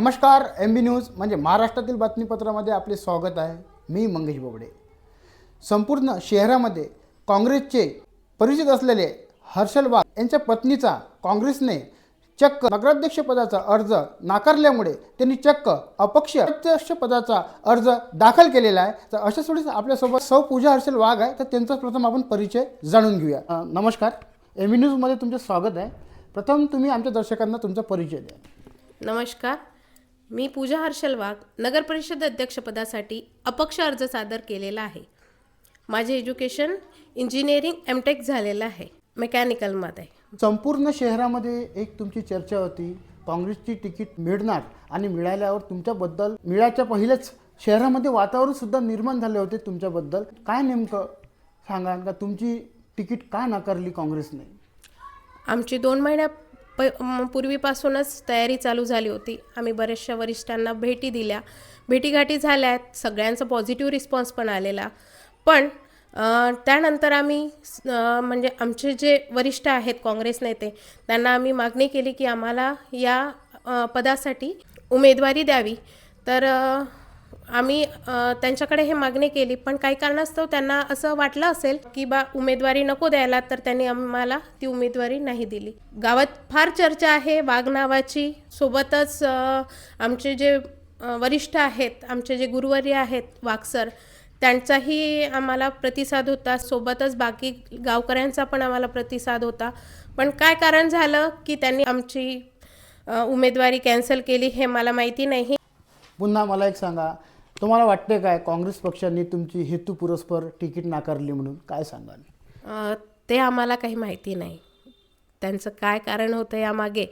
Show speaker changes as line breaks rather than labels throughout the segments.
नमस्कार एम बी न्यूज म्हणजे महाराष्ट्रातील बातमीपत्रामध्ये आपले स्वागत आहे. मी मंगेश बोबडे. संपूर्ण शहरामध्ये काँग्रेसचे परिचित असलेले हर्षल वाघ यांच्या पत्नीचा काँग्रेसने चक्क नगराध्यक्षपदाचा अर्ज नाकारल्यामुळे त्यांनी चक्क अपक्ष अध्यक्षपदाचा अर्ज दाखल केलेला आहे. तर अशा वेळेस आपल्यासोबत सौ पूजा हर्षल वाघ आहे. तर त्यांचा प्रथम आपण परिचय जाणून घेऊया. नमस्कार. एम बी न्यूजमध्ये तुमचं स्वागत आहे. प्रथम तुम्ही आमच्या दर्शकांना तुमचा परिचय द्या.
नमस्कार. मी पूजा हर्षल वाघ नगर परिषद अध्यक्षपदासाठी अपक्ष अर्ज सादर केलेला आहे. माझे एज्युकेशन इंजिनिअरिंग एम टेक झालेलं आहे. मेकॅनिकलमध्ये
संपूर्ण शहरामध्ये एक तुमची चर्चा होती. काँग्रेसची तिकीट मिळणार आणि मिळाल्यावर तुमच्याबद्दल मिळायच्या पहिलेच शहरामध्ये वातावरण सुद्धा निर्माण झाले होते तुमच्याबद्दल. काय नेमकं सांगा का तुमची तिकीट का नाकारली काँग्रेसने?
आमची दोन महिन्या प म- पूर्वीपासूनच तयारी चालू झाली होती. आम्ही बऱ्याचशा वरिष्ठांना भेटी दिल्या. भेटीगाठी झाल्या आहेत सगळ्यांचा पॉझिटिव्ह रिस्पॉन्स पण आलेला. पण त्यानंतर आम्ही म्हणजे आमचे जे वरिष्ठ आहेत काँग्रेस नेते त्यांना आम्ही मागणी केली की आम्हाला या पदासाठी उमेदवारी द्यावी. तर आम्ही त्यांच्याकडे हे मागणी केली पण काही कारणास्तव त्यांना असं वाटलं असेल की बा उमेदवारी नको द्यायला तर त्यांनी आम्हाला ती उमेदवारी नाही दिली. गावात फार चर्चा आहे वाघ नावाची. सोबतच आमचे जे वरिष्ठ आहेत आमचे जे गुरुवर्य आहेत वाघसर त्यांचाही आम्हाला प्रतिसाद होता. सोबतच बाकी गावकऱ्यांचा पण आम्हाला प्रतिसाद होता. पण काय कारण झालं की त्यांनी आमची उमेदवारी कॅन्सल केली हे मला माहिती नाही.
पुन्हा मला एक सांगा. तुम्हाला वाटते काय काँग्रेस पक्षाने तुमची हेतू पुरस्पर तिकीट नाकारली म्हणून काय सांगाल?
ते आम्हाला काही माहिती नाही. त्यांचं काय कारण होतं यामागे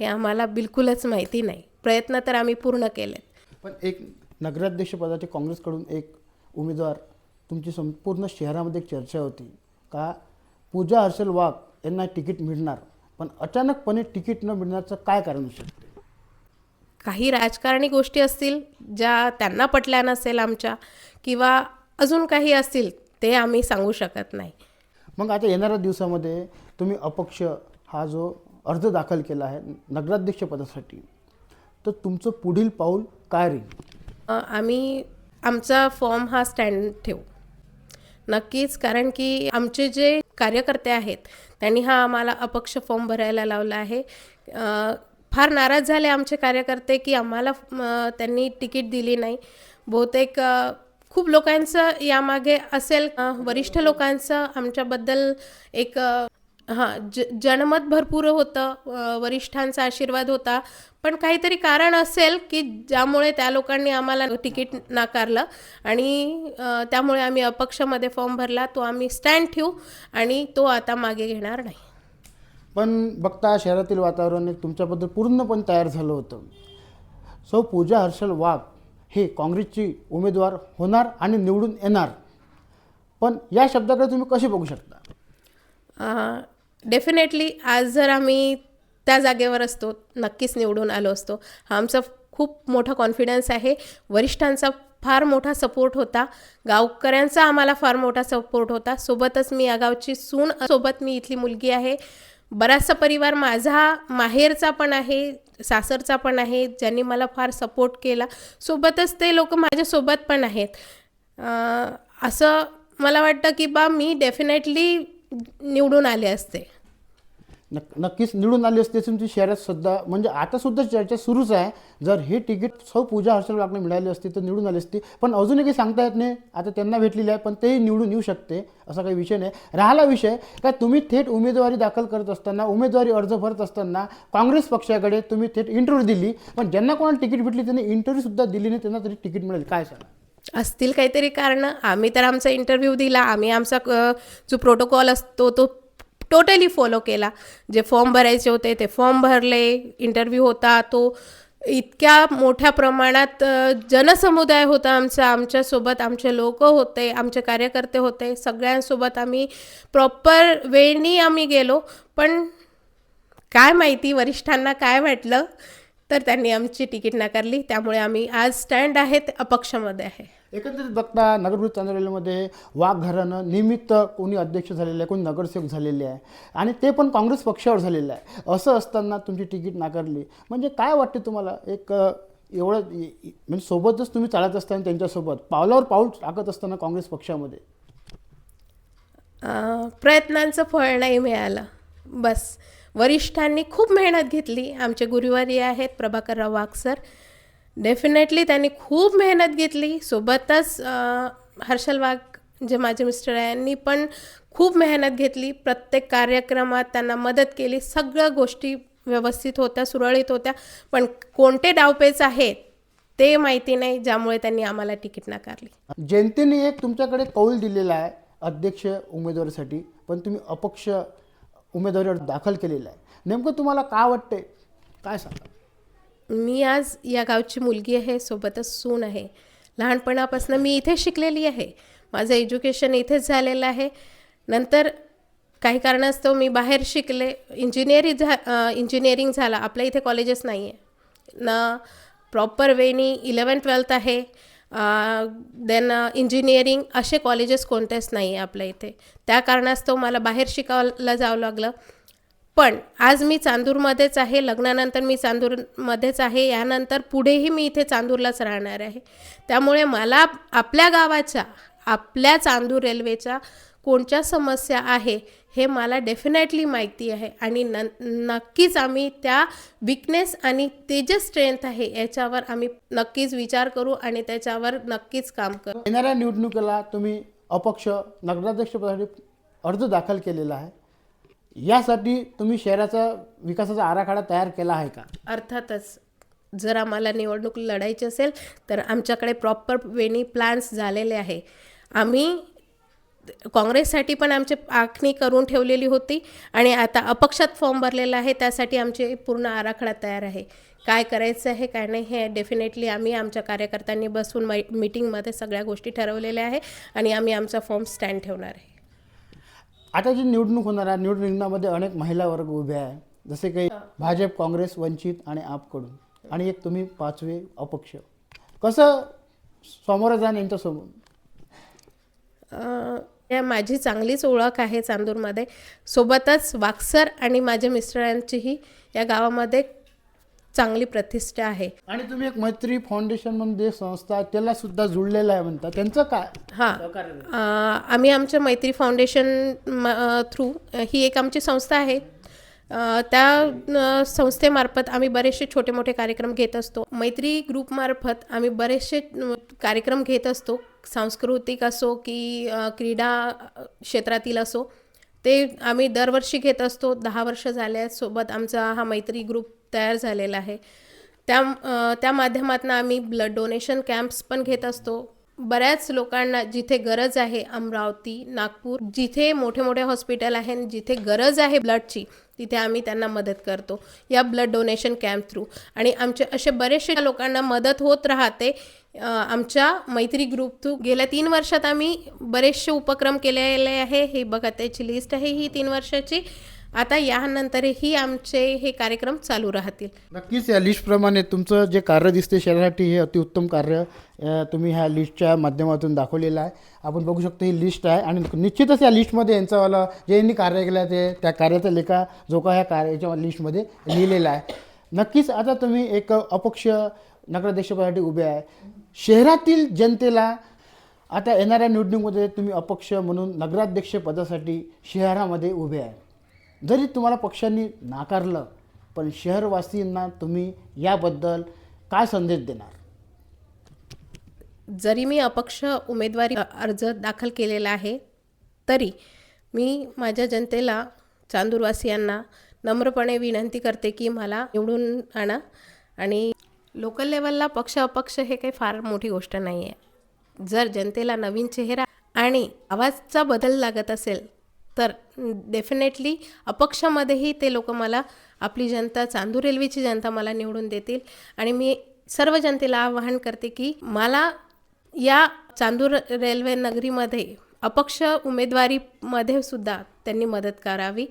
हे आम्हाला बिलकुलच माहिती नाही. प्रयत्न तर आम्ही पूर्ण केलेत.
पण एक नगराध्यक्षपदाचे काँग्रेसकडून एक उमेदवार तुमची संपूर्ण शहरामध्ये एक चर्चा होती का पूजा हर्षल वाघ यांना तिकीट मिळणार पण अचानकपणे तिकीट न मिळण्याचं काय कारण असू शकते?
काही राजकारणी गोष्टी असतील ज्या त्यांना पटल्या नसेल आमच्या किंवा अजून काही असतील ते आम्ही सांगू शकत नाही.
मग आता येणाऱ्या दिवसामध्ये तुम्ही अपक्ष हा जो अर्ज दाखल केला आहे नगराध्यक्षपदासाठी तर तुमचं पुढील पाऊल काय राहील?
आम्ही आमचा फॉर्म हा स्टँड ठेवू. नक्कीच कारण की आमचे जे कार्यकर्ते आहेत त्यांनी हा आम्हाला अपक्ष फॉर्म भरायला लावला आहे. फार नाराज झाले आमचे कार्यकर्ते की आम्हाला त्यांनी तिकीट दिली नाही. बहुतेक खूप लोकांचं यामागे असेल वरिष्ठ लोकांचं आमच्याबद्दल एक हां ज जनमत भरपूर होतं वरिष्ठांचा आशीर्वाद होता. पण काहीतरी कारण असेल की ज्यामुळे त्या लोकांनी आम्हाला तिकीट नाकारलं आणि त्यामुळे आम्ही अपक्षमध्ये फॉर्म भरला तो आम्ही स्टँड ठेवू आणि तो आता मागे घेणार नाही.
पण बघता शहरातील वातावरण एक तुमच्याबद्दल पूर्णपणे तयार झालं होतं. सो पूजा हर्षल वाघ हे काँग्रेसची उमेदवार होणार आणि निवडून येणार. पण या शब्दाकडे तुम्ही कसे बघू शकता?
डेफिनेटली आज जर आम्ही त्या जागेवर असतो नक्कीच निवडून आलो असतो. हा आमचा खूप मोठा कॉन्फिडन्स आहे. वरिष्ठांचा फार मोठा सपोर्ट होता. गावकऱ्यांचा आम्हाला फार मोठा सपोर्ट होता. सोबतच मी या गावची सून सोबत मी इथली मुलगी आहे. बराचसा परिवार माझा माहेरचा पण आहे सासरचा पण आहे ज्यांनी मला फार सपोर्ट केला. सोबतच ते लोक माझ्यासोबत पण आहेत. असं मला वाटतं की बा मी डेफिनेटली निवडून आले असते.
नक् नक्कीच निवडून आली असते तुमची शहरात सुद्धा म्हणजे आता सुद्धा चर्चा सुरूच आहे. जर हे तिकीट सौ पूजा हर्षल वाघने मिळाली असती तर निवडून आली असती. पण अजूनही काही सांगता येत नाही. आता त्यांना भेटलेली आहे पण तेही निवडून येऊ शकते असा काही विषय नाही. राहिला विषय का तुम्ही थेट उमेदवारी दाखल करत असताना उमेदवारी अर्ज भरत असताना काँग्रेस पक्षाकडे तुम्ही थेट इंटरव्ह्यू दिली पण ज्यांना कोणाला तिकीट भेटली त्यांनी इंटरव्ह्यूसुद्धा दिली नाही त्यांना तरी तिकीट मिळेल. काय सांगा?
असतील काहीतरी कारणं. आम्ही तर आमचा इंटरव्ह्यू दिला. आम्ही आमचा जो प्रोटोकॉल असतो तो टोटली फॉलो केला. जे फॉर्म भरायचे होते ते फॉर्म भरले इंटरव्ह्यू होता तो इतक्या मोठ्या प्रमाणात जनसमुदाय होता आमचा. आमच्यासोबत आमचे लोक होते आमचे कार्यकर्ते होते. सगळ्यांसोबत आम्ही प्रॉपर वेळनी आम्ही गेलो. पण काय माहिती वरिष्ठांना काय वाटलं तर त्यांनी आमची तिकीट नाकारली. त्यामुळे आम्ही आज स्टँड आहेत अपक्षमध्ये आहे.
एकंदरीत बघता नगरभूत चांदोलीमध्ये वाघ घराणं निमित्त कोणी अध्यक्ष झालेले आहे कोणी नगरसेवक झालेले आहे. आणि ते पण काँग्रेस पक्षावर झालेलं आहे. असं असताना तुमची तिकीट नाकारली. म्हणजे काय वाटते तुम्हाला? एक एवढं म्हणजे सोबतच तुम्ही चालत असताना त्यांच्यासोबत पावलावर पाऊल टाकत असताना काँग्रेस पक्षामध्ये?
प्रयत्नांचं फळ नाही मिळालं. बस. वरिष्ठांनी खूप मेहनत घेतली. आमचे गुरुवारी आहेत प्रभाकरराव वाघ सर. डेफिनेटली त्यांनी खूप मेहनत घेतली. सोबतच हर्षल वाघ जे माझे मिस्टर आहे यांनी पण खूप मेहनत घेतली. प्रत्येक कार्यक्रमात त्यांना मदत केली. सगळ्या गोष्टी व्यवस्थित होत्या सुरळीत होत्या. पण कोणते डावपेच आहेत ते माहिती नाही ज्यामुळे त्यांनी आम्हाला तिकीट नाकारली.
जनतेने एक तुमच्याकडे कौल दिलेला आहे अध्यक्ष उमेदवारीसाठी. पण तुम्ही अपक्ष उमेदवारीवर दाखल केलेला आहे. नेमकं तुम्हाला का वाटते काय सांगा
मी आज या गावची मुलगी आहे सोबतच सून आहे. लहानपणापासून मी इथे शिकलेली आहे. माझं एज्युकेशन इथेच झालेलं आहे. नंतर काही कारणास्तव मी बाहेर शिकले. इंजिनिअरिंग झा इंजिनिअरिंग झाला. आपल्या इथे कॉलेजेस नाही आहे ना प्रॉपर वेनी इलेवन ट्वेल्थ आहे. देन इंजिनिअरिंग असे कॉलेजेस कोणतेच नाही आहे आपल्या इथे. त्या कारणास्तव मला बाहेर शिकायला जावं लागलं. पण आज मी चांदूरमध्येच आहे लग्नानंतर मी चांदूरमध्येच आहे यानंतर पुढेही मी इथे चांदूरलाच राहणार आहे. त्यामुळे मला आपल्या गावाच्या आपल्या चांदूर रेल्वेच्या कोणत्या समस्या आहे हे मला डेफिनेटली माहिती आहे आणि न नक्कीच आम्ही त्या विकनेस आणि ते जे स्ट्रेंथ आहे याच्यावर आम्ही नक्कीच विचार करू आणि त्याच्यावर नक्कीच काम करू.
येणाऱ्या निवडणुकीला तुम्ही अपक्ष नगराध्यक्षपदासाठी अर्ज दाखल केलेला आहे. यासाठी तुम्ही शहराचा विकासाचा आराखडा तयार केला आहे का?
अर्थातच जर आम्हाला निवडणूक लढायची असेल तर आमच्याकडे प्रॉपर वेनी प्लॅन्स झालेले आहे. आम्ही काँग्रेससाठी पण आमची आखणी करून ठेवलेली होती आणि आता अपक्षात फॉर्म भरलेला आहे त्यासाठी आमचे पूर्ण आराखडा तयार आहे. काय करायचं आहे काय नाही हे डेफिनेटली आम्ही आमच्या कार्यकर्त्यांनी बसून मै मीटिंगमध्ये सगळ्या गोष्टी ठरवलेल्या आहे आणि आम्ही आमचा फॉर्म स्टँड ठेवणार आहे.
आता जी निवडणूक होणार आहे निवडणुकीमध्ये अनेक महिला वर्ग उभे आहे. जसे काही भाजप काँग्रेस वंचित आणि आपकडून. आणि एक तुम्ही पाचवे अपक्ष. कसं समोर जाण यांच्यासमोर
अं, या माझी चांगलीच ओळख आहे चांदूरमध्ये. सोबतच वाक्सर आणि माझ्या मिस्टरांचीही या गावामध्ये चांगली प्रतिष्ठा आहे.
आणि तुम्ही एक मैत्री फाउंडेशन म्हणून जे संस्था त्याला सुद्धा जुळलेलं आहे म्हणता. त्यांचं काय?
हां. आम्ही आमच्या मैत्री फाउंडेशन थ्रू ही एक आमची संस्था आहे. त्या संस्थेमार्फत आम्ही बरेचसे छोटे मोठे कार्यक्रम घेत असतो. मैत्री ग्रुपमार्फत आम्ही बरेचसे कार्यक्रम घेत असतो. सांस्कृतिक असो की क्रीडा क्षेत्रातील असो. ते आम्ही दरवर्षी घेत असतो. दहा वर्ष झाले आहेत सोबत आमचा हा मैत्री ग्रुप तयार झालेला आहे. त्या त्या माध्यमातून आम्ही ब्लड डोनेशन कॅम्प्स पण घेत असतो. बऱ्याच लोकांना जिथे गरज आहे अमरावती नागपूर जिथे मोठे मोठे हॉस्पिटल आहे आणि जिथे गरज आहे ब्लडची तिथे आम्ही त्यांना मदत करतो या ब्लड डोनेशन कॅम्प थ्रू आणि आमचे असे बरेचसे लोकांना मदत होत राहते. आमच्या मैत्री ग्रुप थ्रू गेल्या तीन वर्षात आम्ही बरेचसे उपक्रम केलेले आहे. हे बघा त्याची लिस्ट आहे ही तीन वर्षाची. आता यानंतरही आमचे हे कार्यक्रम चालू राहतील.
नक्कीच या लिस्टप्रमाणे तुमचं जे कार्य दिसते शहरासाठी हे अतिउत्तम कार्य तुम्ही ह्या लिस्टच्या माध्यमातून दाखवलेलं आहे. आपण बघू शकतो ही लिस्ट आहे आणि निश्चितच या लिस्टमध्ये यांचावाला जे यांनी कार्य केलं आहे ते त्या कार्याचा लेखा जो का ह्या कार्याच्या लिस्टमध्ये लिहिलेला आहे. नक्कीच आता तुम्ही एक अपक्ष नगराध्यक्षपदासाठी उभे आहे. शहरातील जनतेला आता येणाऱ्या निवडणुकीमध्ये तुम्ही अपक्ष म्हणून नगराध्यक्ष पदासाठी शहरामध्ये उभे आहे. जरी तुम्हाला पक्षांनी नाकारलं पण शहरवासीयांना तुम्ही याबद्दल काय संदेश देणार?
जरी मी अपक्ष उमेदवारी अर्ज दाखल केलेला आहे तरी मी माझ्या जनतेला चांदूरवासियांना नम्रपणे विनंती करते की मला निवडून आणा. आणि लोकल लेवलला पक्ष अपक्ष हे काही फार मोठी गोष्ट नाही आहे जर जनतेला नवीन चेहरा आणि आवाजचा बदल लागत असेल तर डेफिनेटली अपक्षामध्येही ते लोक मला आपली जनता चांदूर रेल्वेची जनता मला निवडून देतील. आणि मी सर्व जनतेला आवाहन करते की मला या चांदूर रेल्वे नगरीमध्ये अपक्ष उमेदवारीमध्ये सुद्धा त्यांनी मदत करावी.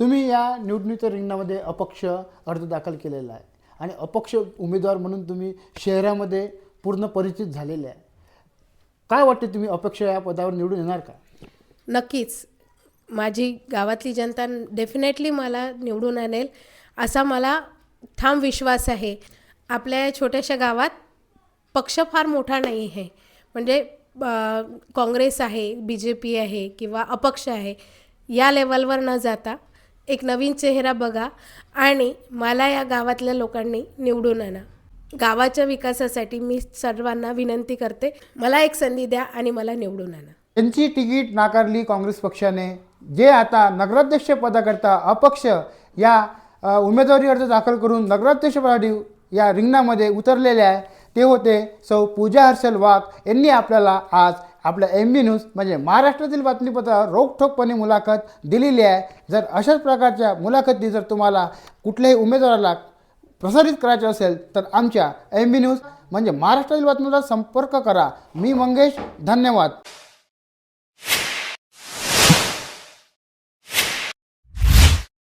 तुम्ही या निवडणुकीच्या रिंगणामध्ये अपक्ष अर्ज दाखल केलेला आहे. आणि अपक्ष उमेदवार म्हणून तुम्ही शहरामध्ये पूर्ण परिचित झालेले आहे. काय वाटते तुम्ही अपक्ष या पदावर निवडून येणार का?
नक्कीच. माझी गावातली जनता डेफिनेटली मला निवडून आणेल असा मला ठाम विश्वास आहे. आपल्या या छोट्याशा गावात पक्ष फार मोठा नाही आहे. म्हणजे काँग्रेस आहे बी जे पी आहे किंवा अपक्ष आहे या लेवलवर न जाता एक नवीन चेहरा बघा आणि मला या गावातल्या लोकांनी निवडून आणा. गावाच्या विकासासाठी मी सर्वांना विनंती करते मला एक संधी द्या आणि मला निवडून आणा.
त्यांची तिकीट नाकारली काँग्रेस पक्षाने. जे आता नगराध्यक्ष पदाकरता अपक्ष या उमेदवारी अर्ज दाखल करून नगराध्यक्षपदासाठी या रिंगणामध्ये उतरलेले आहे ते होते सौ पूजा हर्षल वाघ. यांनी आपल्याला आज आपल्या एम बी न्यूज म्हणजे महाराष्ट्रातील बातमीपत्रावर रोखठोकपणे मुलाखत दिलेली आहे. जर अशाच प्रकारच्या मुलाखती जर तुम्हाला कुठल्याही उमेदवाराला प्रसारित करायचे असेल तर आमच्या एम बी न्यूज म्हणजे महाराष्ट्रातील बातमीला संपर्क करा. मी मंगेश धन्यवाद.